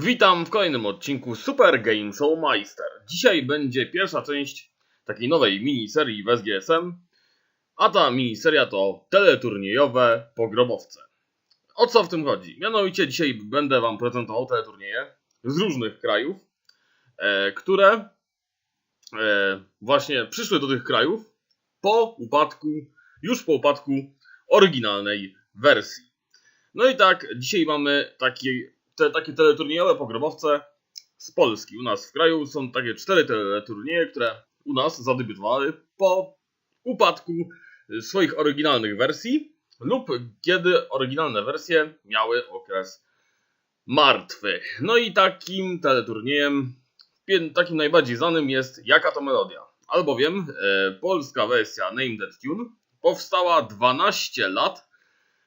Witam w kolejnym odcinku Super Game Show Meister. Dzisiaj będzie pierwsza część takiej nowej miniserii w SGSM, a ta miniseria to teleturniejowe pogrobowce. O co w tym chodzi? Mianowicie dzisiaj będę Wam prezentował teleturnieje z różnych krajów, e, które e, właśnie przyszły do tych krajów po upadku, już po upadku oryginalnej wersji. No i tak, dzisiaj mamy taki te takie teleturniejowe pogrobowce z Polski. U nas w kraju są takie cztery teleturnieje, które u nas zadebiutowały po upadku swoich oryginalnych wersji lub kiedy oryginalne wersje miały okres martwy. No i takim teleturniejem, takim najbardziej znanym jest Jaka to Melodia. Albowiem e, polska wersja Name That Tune powstała 12 lat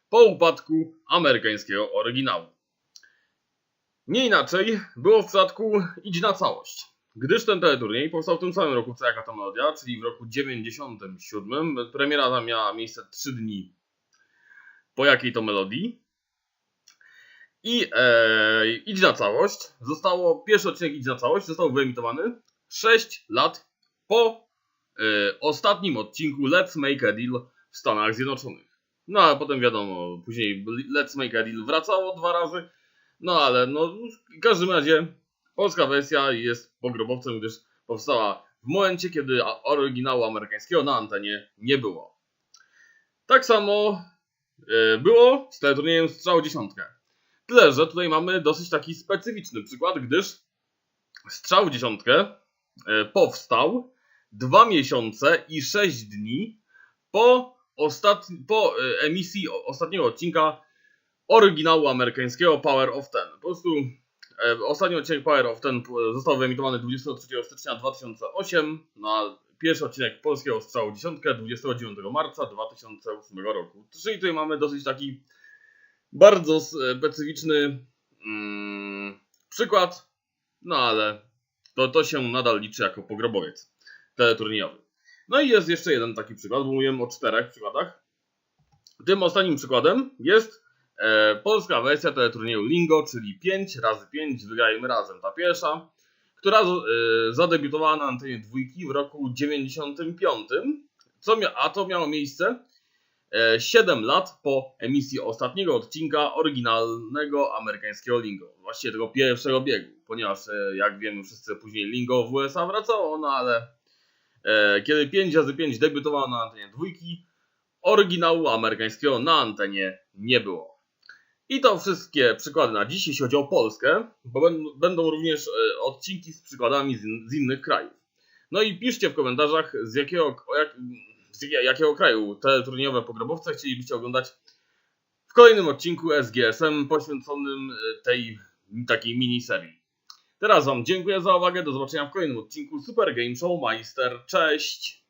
po upadku amerykańskiego oryginału. Nie inaczej było w przypadku Idź na całość. Gdyż ten teleturniej powstał w tym samym roku co jaka to melodia, czyli w roku 97. Premiera tam miała miejsce 3 dni po jakiej to melodii. I e, Idź na całość zostało, pierwszy odcinek Idź na całość został wyemitowany 6 lat po e, ostatnim odcinku Let's Make a Deal w Stanach Zjednoczonych. No a potem wiadomo, później Let's Make a Deal wracało dwa razy no ale no, w każdym razie polska wersja jest pogrobowcem, gdyż powstała w momencie, kiedy oryginału amerykańskiego na antenie nie było. Tak samo e, było z teleturniejem Strzał Dziesiątkę. Tyle, że tutaj mamy dosyć taki specyficzny przykład, gdyż Strzał Dziesiątkę e, powstał dwa miesiące i sześć dni po, ostatni, po e, emisji ostatniego odcinka oryginału amerykańskiego Power of Ten. Po prostu e, ostatni odcinek Power of Ten został wyemitowany 23 stycznia 2008, na pierwszy odcinek polskiego strzału dziesiątkę 29 marca 2008 roku. Czyli tutaj mamy dosyć taki bardzo specyficzny mm, przykład, no ale to, to się nadal liczy jako pogrobowiec teleturniejowy. No i jest jeszcze jeden taki przykład, bo mówiłem o czterech przykładach. Tym ostatnim przykładem jest E, polska wersja teleturnieju Lingo, czyli 5 razy 5 wygrajmy razem. Ta pierwsza, która e, zadebiutowała na antenie dwójki w roku 95, co a to miało miejsce 7 e, lat po emisji ostatniego odcinka oryginalnego amerykańskiego Lingo. Właściwie tego pierwszego biegu, ponieważ jak wiemy wszyscy później Lingo w USA wracało, no ale kiedy 5 razy 5 debiutowało na antenie dwójki, oryginału amerykańskiego na antenie nie było. I to wszystkie przykłady na dziś, jeśli chodzi o Polskę, bo będą również e, odcinki z przykładami z innych krajów. No i piszcie w komentarzach, z jakiego, jak, z jakiego kraju te turniejowe pogrobowce chcielibyście oglądać w kolejnym odcinku SGSM poświęconym e, tej takiej miniserii. Teraz Wam dziękuję za uwagę, do zobaczenia w kolejnym odcinku Super Game Show Meister. Cześć!